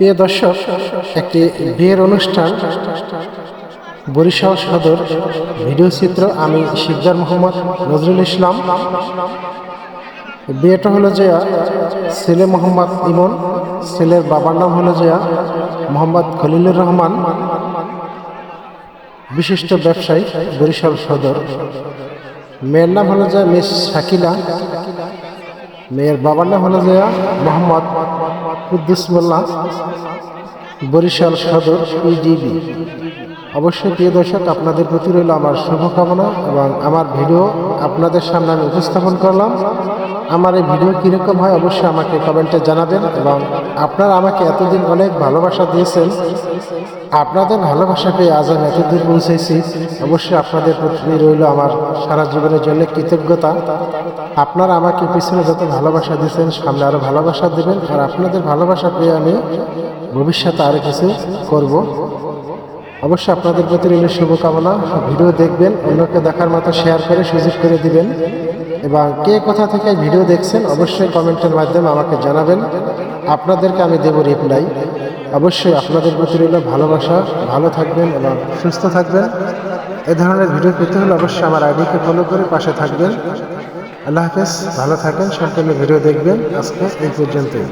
প্রিয় দর্শক, একটি বিয়ের অনুষ্ঠান, বরিশাল সদর ভিডিও চিত্র আমি শিকদার মোহাম্মদ নজরুল ইসলাম। বিয়েটা হলো যে ছেলে মোহাম্মদ ইমন, ছেলের বাবার নাম হলো যে মোহাম্মদ খলিলুর রহমান। বিশিষ্ট ব্যবসায়ী বরিশাল সদর। মেয়ের নাম হলো যে মিস শাকিলা। মেয়ের বাবার নাম হলো যে মোহাম্মদ কুদ্দুস বরিশাল সদর ইডিবি। অবশ্যই প্রিয় দর্শক, আপনাদের প্রতি রইল আমার শুভকামনা এবং আমার ভিডিও আপনাদের সামনে আমি উপস্থাপন করলাম। আমার এই ভিডিও কীরকম হয় অবশ্যই আমাকে কমেন্টে জানাবেন এবং আপনারা আমাকে এতদিন অনেক ভালোবাসা দিয়েছেন। আপনাদের ভালোবাসা পেয়ে আজ আমি এতদূর পৌঁছেছি। অবশ্যই আপনাদের প্রতি রইল আমার সারা জীবনের জন্য কৃতজ্ঞতা। আপনারা আমাকে পিছনে যত ভালোবাসা দিয়েছেন, সামনে আরও ভালোবাসা দেবেন। আর আপনাদের ভালোবাসা পেয়ে আমি ভবিষ্যতে আরও কিছু করব। অবশ্যই আপনাদের প্রতি রইল শুভকামনা। ভিডিও দেখবেন, অন্যকে দেখার মতো শেয়ার করে, সুযোগ করে দিবেন। এবং কে কোথা থেকে ভিডিও দেখছেন, অবশ্যই কমেন্টের মাধ্যমে আমাকে জানাবেন। আপনাদেরকে আমি দেব রিপ্লাই অবশ্যই আপনাদের প্রতি রইল ভালোবাসা। ভালো থাকবেন এবং সুস্থ থাকবেন। এ ধরনের ভিডিও পেতে হলে অবশ্যই আমার আইডিকে ফলো করে পাশে থাকবেন। আল্লাহ হাফেজ, ভালো থাকেন, সম্পূর্ণ ভিডিও দেখবেন। আজকে এই পর্যন্তই।